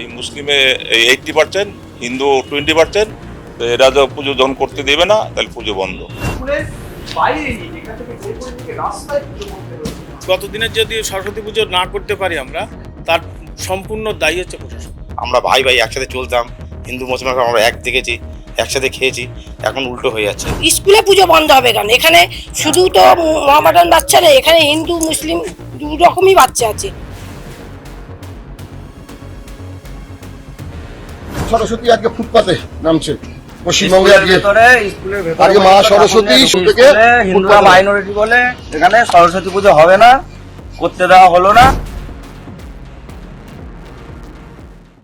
এই মুসলিমে eighty percent Hindu twenty percent তো এরা তো পুজো যখন করতে দেবে না তাহলে পুজো বন্ধ। স্কুলের বাইরে নিয়ে যেখান থেকে বের করে নিয়ে রাস্তায় পুজো করতে হয়েছে গত দিনের যদি সরস্বতী পুজো না করতে পারি আমরা তার সম্পূর্ণ দায়ী হচ্ছে প্রশাসন। আমরা ভাই ভাই একসাথে চলতাম হিন্দু মুসলমান আমরা এক দেখেছি একসাথে খেয়েছি এখন উল্টো হয়ে যাচ্ছে। স্কুলে পুজো বন্ধ হবে কেন? এখানে শুধু তো মহামাডান বাচ্চা নেই এখানে হিন্দু মুসলিম দু রকমই বাচ্চা আছে। সরস্বতী আজকে ফুটপাতে নামছে। পশ্চিমবঙ্গে আজকে মা সরস্বতী থেকে হিন্দুরা মাইনরিটি বলে এখানে সরস্বতী পুজো হবে না করতে দেওয়া হলো না।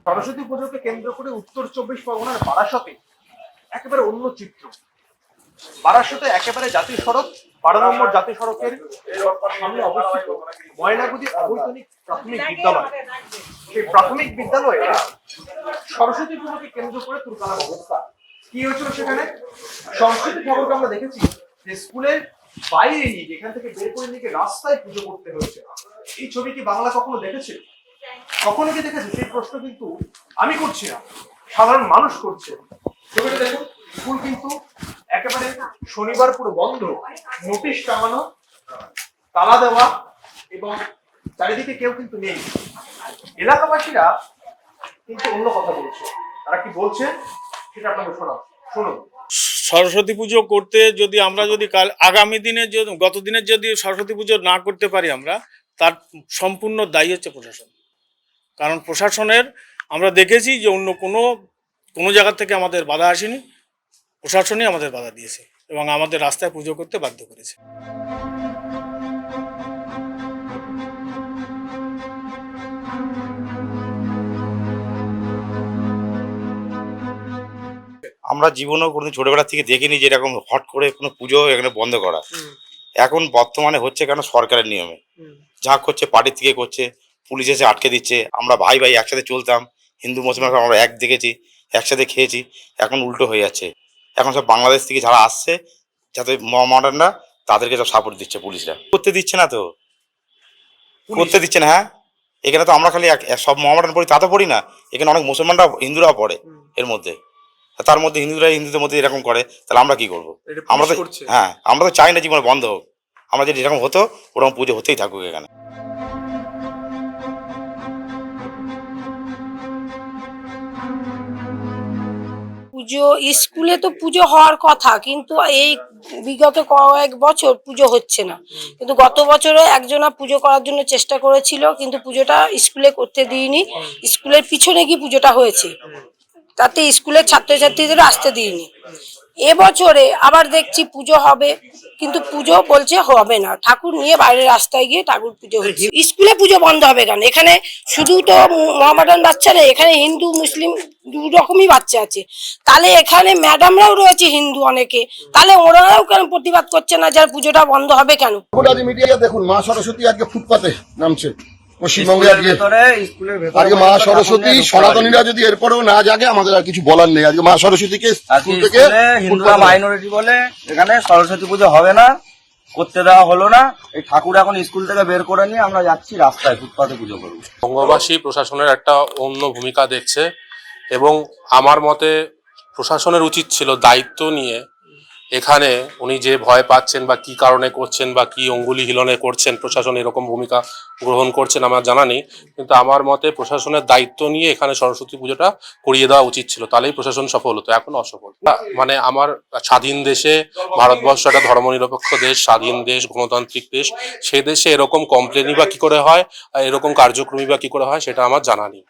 সরস্বতী পুজোকে কেন্দ্র করে উত্তর চব্বিশ পরগনার বারাসতে একেবারে অন্য চিত্র। বারাসতে একেবারে জাতীয় সড়ক, বারো নম্বর জাতীয় সড়কের সামনে অবস্থিত ময়নাগুড়ি অবৈতনিক প্রাথমিক বিদ্যালয়। সেই প্রাথমিক বিদ্যালয়ে সরস্বতী পুজোকে কেন্দ্র করে তুলকালাম অবস্থা। কি হয়েছিল সেখানে? সংস্কৃতি ঠাকুরকে আমরা দেখেছি যে স্কুলের বাইরে নিয়ে যেখান থেকে বের করে নিয়ে রাস্তায় পুজো করতে হয়েছে। এই ছবি কি বাংলা কখনো দেখেছে? কখনো কি দেখেছে? সেই প্রশ্ন কিন্তু আমি করছি না। সাধারণ মানুষ করছে। ছবিটা দেখুন। স্কুল কিন্তু একেবারে শনিবার পুরো বন্ধ। নোটিশ টাঙানো, তালা দেওয়া এবং চারিদিকে কেউ কিন্তু নেই। এলাকাবাসীরা কিন্তু অন্য কথা বলছে। তারা কি বলছে সেটা আপনাকে শোনাও। শুনুন। সরস্বতী পুজো করতে যদি আমরা যদি কাল আগামী দিনে গত দিনের যদি সরস্বতী পুজো না করতে পারি আমরা, তার সম্পূর্ণ দায়ী হচ্ছে প্রশাসন। কারণ প্রশাসনের আমরা দেখেছি যে অন্য কোনো কোনো জায়গা থেকে আমাদের বাধা আসেনি। প্রশাসনই আমাদের বাধা দিয়েছে এবং আমাদের রাস্তায় পুজো করতে বাধ্য করেছে। আমরা জীবনেও কোনোদিন ছোটবেলা থেকে দেখিনি যে এরকম হট করে কোনো পুজো এখানে বন্ধ করা। এখন বর্তমানে হচ্ছে কেন সরকারের নিয়মে? যা করছে পার্টির থেকে করছে পুলিশ এসে আটকে দিচ্ছে আমরা ভাই ভাই একসাথে চলতাম হিন্দু মুসলমান আমরা এক দেখেছি একসাথে খেয়েছি এখন উল্টো হয়ে যাচ্ছে। এখন সব বাংলাদেশ থেকে যারা আসছে যাতে মডার্নরা তাদেরকে সব সাপোর্ট দিচ্ছে পুলিশরা। করতে দিচ্ছে না তো? করতে দিচ্ছে না হ্যাঁ? এখানে তো আমরা খালি সব মহামাডান পড়ি তা তো পড়ি না। এখানে অনেক মুসলমানরা হিন্দুরাও পড়ে এর মধ্যে। তার মধ্যে হিন্দুরা হিন্দুদের মধ্যে এরকম করে তাহলে আমরা কি করব? আমরা তো হ্যাঁ আমরা তো চাই না জীবনে বন্ধ হোক। আমরা যদি এরকম হতো ওরকম পুজো হতেই থাকুক এখানে। পুজো, স্কুলে তো পুজো হওয়ার কথা, কিন্তু এই বিগত কয়েক বছর পুজো হচ্ছে না। কিন্তু গত বছরে একজনা পুজো করার জন্য চেষ্টা করেছিল, কিন্তু পুজোটা স্কুলে করতে দিইনি। স্কুলের পিছনে গিয়ে পুজোটা হয়েছে। তাতে স্কুলের ছাত্রছাত্রীদেরও আসতে দিইনি। এবছরে আবার দেখছি পুজো হবে। কিন্তু পুজো বলছে হবে না। ঠাকুর নিয়ে বাইরের রাস্তায় গিয়ে ঠাকুর পুজো হচ্ছে। স্কুলে পুজো বন্ধ হবে কেন? এখানে শুধু তো মহামাডান বাচ্চা নেই, এখানে হিন্দু, মুসলিম দু রকমই বাচ্চা আছে। তাহলে এখানে ম্যাডামরাও রয়েছে হিন্দু অনেকে। তাহলে ওনারাও কেন প্রতিবাদ করছে না যার পুজোটা বন্ধ হবে কেন? মিডিয়া দেখুন, মা সরস্বতী আজকে ফুটপাতে নামছে। পশ্চিমবঙ্গে আজকে মা সরস্বতী সনাতনীরা যদি এরপরেও না জাগে আমাদের আর কিছু বলার নেই। আজকে মা সরস্বতীকে স্কুল থেকে হিন্দুরা মাইনরিটি বলে এখানে সরস্বতী পুজো হবে না করতে দেওয়া হলো না। এই ঠাকুর এখন স্কুল থেকে বের করে নিয়ে আমরা যাচ্ছি রাস্তায় ফুটপাতে পুজো করব। বঙ্গবাসী প্রশাসনের একটা অন্য ভূমিকা দেখছে এবং আমার মতে প্রশাসনের উচিত ছিল দায়িত্ব নিয়ে এখানে উনি যে ভয় পাচ্ছেন বা কি কারণে করছেন বা কি অঙ্গুলি হিলনে করছেন, প্রশাসন এরকম ভূমিকা গ্রহণ করছেন, আমার জানা নেই। কিন্তু আমার মতে প্রশাসনের দায়িত্ব নিয়ে এখানে সরস্বতী পুজোটা করিয়ে দেওয়া উচিত ছিল, তাহলেই প্রশাসন সফল হতো, এখন অসফল। মানে আমার স্বাধীন দেশে ভারতবর্ষ একটা ধর্মনিরপেক্ষ দেশ, স্বাধীন দেশ, গণতান্ত্রিক দেশ, সে দেশে এরকম কমপ্লেনই বা কি করে হয়, এরকম কার্যক্রমই বা কি করে হয়, সেটা আমার জানা নেই।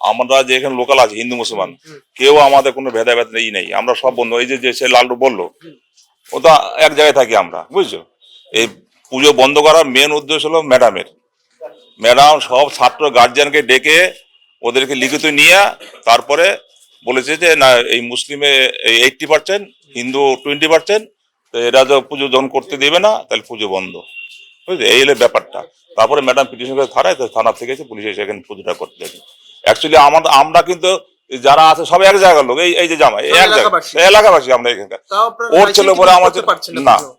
আমরা যে এখানে লোকাল আছে হিন্দু মুসলমান কেউ আমাদের কোনো ভেদাভেদ নেই নেই। আমরা সব বন্ধু এই যে সে লালটু বলল ও তো এক জায়গায় থাকি আমরা বুঝছ? এই পুজো বন্ধ করার মেন উদ্দেশ্য হলো ম্যাডামের ম্যাডাম সব ছাত্র গার্জিয়ানকে ডেকে ওদেরকে লিখিত নিয়ে তারপরে বলেছে যে না এই মুসলিমে এই eighty percent Hindu twenty percent এরা তো পুজো যখন করতে দেবে না তাহলে পুজো বন্ধ। বুঝলি এই হলো ব্যাপারটা। তারপরে ম্যাডাম পিটিশন করে থানায় তো থানা থেকে এসে পুলিশ এসে এখানে পুজোটা করতে দেবে অ্যাকচুয়ালি আমাদের আমরা কিন্তু যারা আছে সব এক জায়গার লোক। এই এই যে জামাই এক জায়গা এলাকাবাসী। আমরা এখানকার। ওর ছেলে পরে আমার না। পুজো।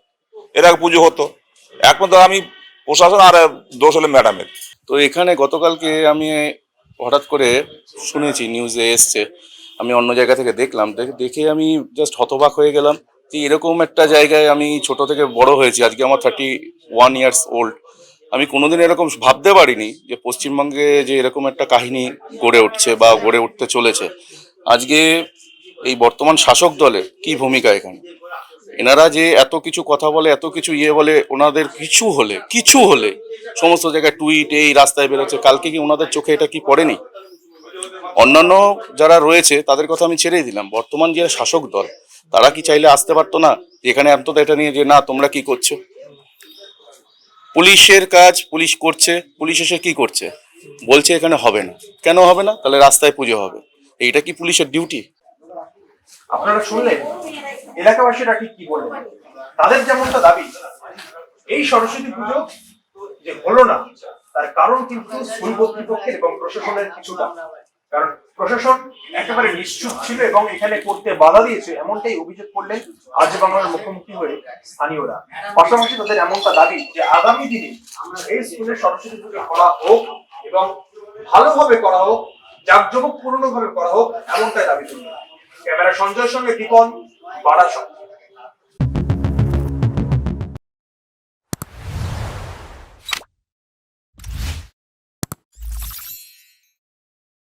এর আগে পুজো হতো। এখন তো আমি প্রশাসন আর দোষ হলে ম্যাডামের। তো এখানে গতকালকে আমি হঠাৎ করে শুনেছি নিউজে এসছে। আমি অন্য জায়গা থেকে দেখলাম। দেখে- দেখে আমি জাস্ট হতবাক হয়ে গেলাম যে এরকম একটা জায়গায় আমি ছোট থেকে বড় হয়েছি। আজকে আমার থার্টি ওয়ান ইয়ার্স ওল্ড আমি কোনোদিন এরকম ভাবতে পারিনি যে পশ্চিমবঙ্গে যে এরকম একটা কাহিনী গড়ে উঠছে বা গড়ে উঠতে চলেছে। আজকে এই বর্তমান শাসক দলের কি ভূমিকা এখানে? এনারা যে এত কিছু কথা বলে, এত কিছু ইয়ে বলে, ওনাদের কিছু হলে কিছু হলে সমস্ত জায়গায় টুইট, এই রাস্তায় বেরোচ্ছে, কালকে কি ওনাদের চোখে এটা কি পড়েনি? অন্যান্য যারা রয়েছে, তাদের কথা আমি ছেড়েই দিলাম। বর্তমান যে শাসক দল, তারা কি চাইলে আসতে পারতো না? এখানে অন্তত এটা নিয়ে যে, না, তোমরা কি করছ? পুলিশের কাজ পুলিশ করছে, পুলিশ এসে কি করছে? বলছে এখানে হবে না। কেন হবে না? তাহলে রাস্তায় পুজো হবে। এইটা কি পুলিশের ডিউটি? আপনারা শুনলেন? এলাকাবাসীরা ঠিক কি বললেন? তাদের যেমনটা দাবি, এই সরস্বতী পুজো যে হলো না, তার কারণ কিন্তু স্কুল কর্তৃপক্ষের এবং প্রশাসনের কিছুটা। কারণ প্রশাসন একেবারে নিশ্চুপ ছিল এবং এখানে করতে বাধা দিয়েছে, এমনটাই অভিযোগ করলেন আজ বাংলার মুখোমুখি হয়ে স্থানীয়রা। পাশাপাশি তাদের এমনটা দাবি যে আগামী দিনে এই স্কুলের সরস্বতী পুজো করা হোক এবং ভালোভাবে করা হোক জাঁকজমক পূর্ণ ভাবে করা হোক, এমনটাই দাবি করলেন। ক্যামেরা সঞ্জয়ের সঙ্গে দীপন, বারাসত।